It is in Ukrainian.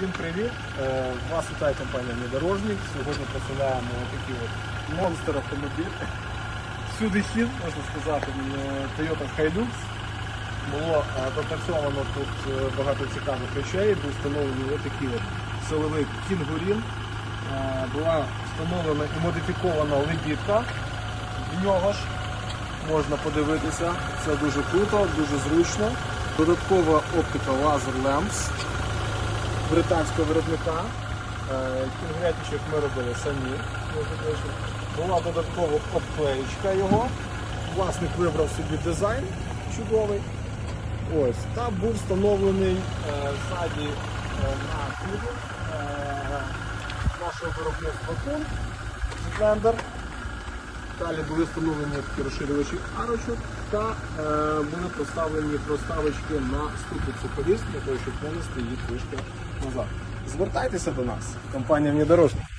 Всім привіт! Е, Вас вітає компанія Внедорожник. Сьогодні представляємо такий от монстр автомобіль. Всюди хід, можна сказати, е, Toyota Hilux. Було е, допрацьовано тут е, багато цікавих речей, був встановлений ось такий от силовий кінгурін. Е, Була встановлена і модифікована лебідка в нього ж. Можна подивитися, це дуже круто, дуже зручно. Додаткова оптика Laser Lamps британського виробника. Е, Кінгретичок ми робили самі. Була додаткова обклеєчка його. Власник вибрав собі дизайн чудовий. Ось. Та був встановлений е, ззаді е, на кубу нашого виробництва Кун Blender. Далі були встановлені розширювачі арочок та е, були поставлені проставочки на ступицю коліс для того, щоб винести їх трішки назад. Звертайтеся до нас, компанія Внедорожник.